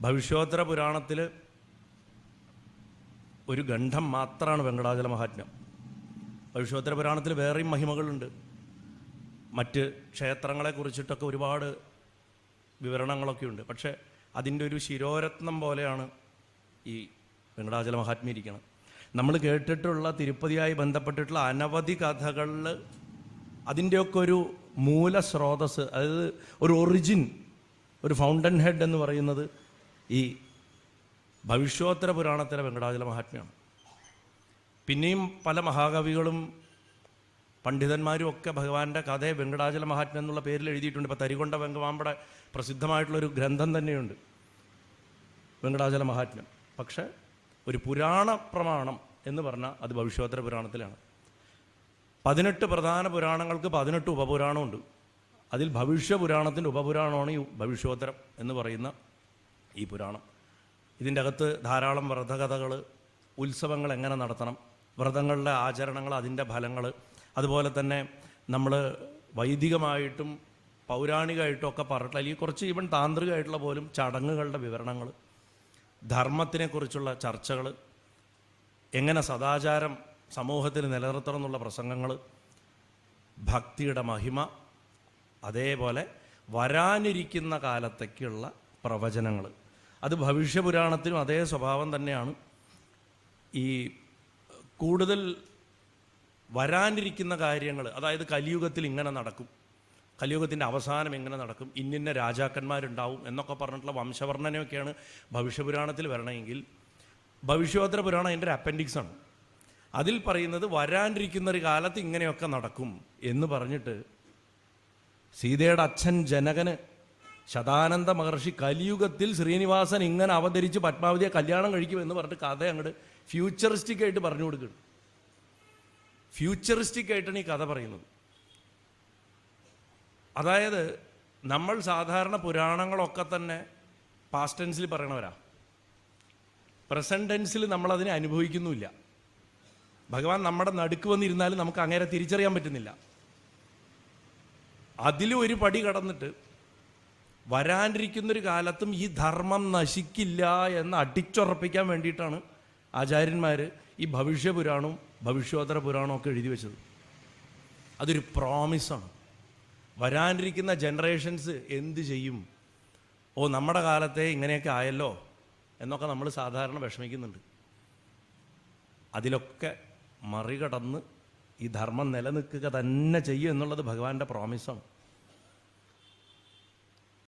ഭവിഷ്യോത്തര പുരാണത്തിൽ ഒരു ഗണ്ഠം മാത്രമാണ് വെങ്കടാചല മഹാത്മ്യം. ഭവിഷ്യോത്തര പുരാണത്തിൽ വേറെയും മഹിമകളുണ്ട്. മറ്റ് ക്ഷേത്രങ്ങളെ കുറിച്ചിട്ടൊക്കെ ഒരുപാട് വിവരണങ്ങളൊക്കെ ഉണ്ട് പക്ഷേ അതിന്റെ ഒരു ശിരോരത്നം പോലെയാണ് ഈ വെങ്കടാചല മഹാത്മ്യം ഇരിക്കുന്നത് നമ്മൾ കേട്ടിട്ടുള്ള തിരുപ്പതിയായി ബന്ധപ്പെട്ടിട്ടുള്ള അനവധി കഥകളിൽ അതിന്റെയൊക്കെ ഒരു മൂലസ്രോതസ് അതായത് ഒരു ഒറിജിൻ ഒരു ഫൗണ്ടൻ ഹെഡ് എന്ന് പറയുന്നത് ഈ ഭവിഷ്യോത്തര പുരാണത്തിലെ വെങ്കടാചല മഹാത്മ്യമാണ്. പിന്നെയും പല മഹാകവികളും പണ്ഡിതന്മാരും ഒക്കെ ഭഗവാന്റെ കഥയെ വെങ്കടാചല മഹാത്മ്യം എന്നുള്ള പേരിൽ എഴുതിയിട്ടുണ്ട്. ഇപ്പോൾ തരികൊണ്ട വെങ്കവാമ്പടെ പ്രസിദ്ധമായിട്ടുള്ളൊരു ഗ്രന്ഥം തന്നെയുണ്ട്. വെങ്കടാചല മഹാത്മ്യം. പക്ഷെ ഒരു പുരാണ പ്രമാണം എന്ന് പറഞ്ഞാൽ അത് ഭവിഷ്യോത്തര പുരാണത്തിലാണ് പതിനെട്ട് പ്രധാന പുരാണങ്ങൾക്ക് പതിനെട്ട് ഉപപുരാണമുണ്ട്. അതിൽ ഭവിഷ്യ പുരാണത്തിന്റെ ഉപപുരാണമാണ് ഈ ഭവിഷ്യോത്തരം എന്ന് പറയുന്ന ഈ പുരാണം. ഇതിന്റെ അകത്ത് ധാരാളം വ്രതകഥകൾ ഉത്സവങ്ങൾ എങ്ങനെ നടത്തണം വ്രതങ്ങളുടെ ആചരണങ്ങൾ അതിന്റെ ഫലങ്ങൾ അതുപോലെ തന്നെ നമ്മൾ വൈദികമായിട്ടും പൗരാണികമായിട്ടും ഒക്കെ പറഞ്ഞിട്ട് അല്ലെങ്കിൽ കുറച്ച് ഈവൻ താന്ത്രികമായിട്ടുള്ള പോലും ചടങ്ങുകളുടെ വിവരണങ്ങൾ ധർമ്മത്തിനെക്കുറിച്ചുള്ള ചർച്ചകൾ എങ്ങനെ സദാചാരം സമൂഹത്തിൽ നിലനിർത്തണം എന്നുള്ള പ്രസംഗങ്ങൾ ഭക്തിയുടെ മഹിമ അതേപോലെ വരാനിരിക്കുന്ന കാലത്തേക്കുള്ള പ്രവചനങ്ങൾ. അത് ഭവിഷ്യപുരാണത്തിനും അതേ സ്വഭാവം തന്നെയാണ്. ഈ കൂടുതൽ വരാനിരിക്കുന്ന കാര്യങ്ങൾ അതായത് കലിയുഗത്തിൽ ഇങ്ങനെ നടക്കും. കലിയുഗത്തിന്റെ അവസാനം എങ്ങനെ നടക്കും. ഇന്നിന്ന രാജാക്കന്മാരുണ്ടാവും എന്നൊക്കെ പറഞ്ഞിട്ടുള്ള വംശവർണനയൊക്കെയാണ് ഭവിഷ്യപുരാണത്തിൽ വരണമെങ്കിൽ. ഭവിഷ്യോത്തര പുരാണം അതിന്റെ ഒരു അപ്പൻഡിക്സ് ആണ്. അതിൽ പറയുന്നത് വരാനിരിക്കുന്ന ഒരു കാലത്ത് ഇങ്ങനെയൊക്കെ നടക്കും എന്ന് പറഞ്ഞിട്ട് സീതയുടെ അച്ഛൻ ജനകന് ശതാനന്ദ മഹർഷി കലിയുഗത്തിൽ ശ്രീനിവാസൻ ഇങ്ങനെ അവതരിച്ച് പത്മാവതിയെ കല്യാണം കഴിക്കും എന്ന് പറഞ്ഞിട്ട് കഥ അങ്ങോട്ട് ഫ്യൂച്ചറിസ്റ്റിക് ആയിട്ട് പറഞ്ഞു കൊടുക്കണം. ഫ്യൂച്ചറിസ്റ്റിക് ആയിട്ടാണ് ഈ കഥ പറയുന്നത്. അതായത് നമ്മൾ സാധാരണ പുരാണങ്ങളൊക്കെ തന്നെ പാസ്റ്റ് ടെൻസിൽ പറയണവരാ. പ്രസന്റ് ടെൻസിൽ നമ്മളതിനെ അനുഭവിക്കുന്നുമില്ല. ഭഗവാൻ നമ്മുടെ നടുക്ക് വന്നിരുന്നാലും നമുക്ക് അങ്ങേരെ തിരിച്ചറിയാൻ പറ്റുന്നില്ല. അതിലും ഒരു പടി കടന്നിട്ട് വരാനിരിക്കുന്നൊരു കാലത്തും ഈ ധർമ്മം നശിക്കില്ല എന്ന് അടിച്ചുറപ്പിക്കാൻ വേണ്ടിയിട്ടാണ് ആചാര്യന്മാർ ഈ ഭവിഷ്യപുരാണവും ഭവിഷ്യോത്തര പുരാണവും ഒക്കെ എഴുതി വെച്ചത്. അതൊരു പ്രോമിസാണ് വരാനിരിക്കുന്ന ജനറേഷൻസ് എന്ത് ചെയ്യും? ഓ നമ്മുടെ കാലത്തെ ഇങ്ങനെയൊക്കെ ആയല്ലോ എന്നൊക്കെ നമ്മൾ സാധാരണ വിഷമിക്കുന്നുണ്ട്. അതിലൊക്കെ മറികടന്ന് ഈ ധർമ്മം നിലനിൽക്കുക തന്നെ ചെയ്യും എന്നുള്ളത് ഭഗവാന്റെ പ്രോമിസാണ്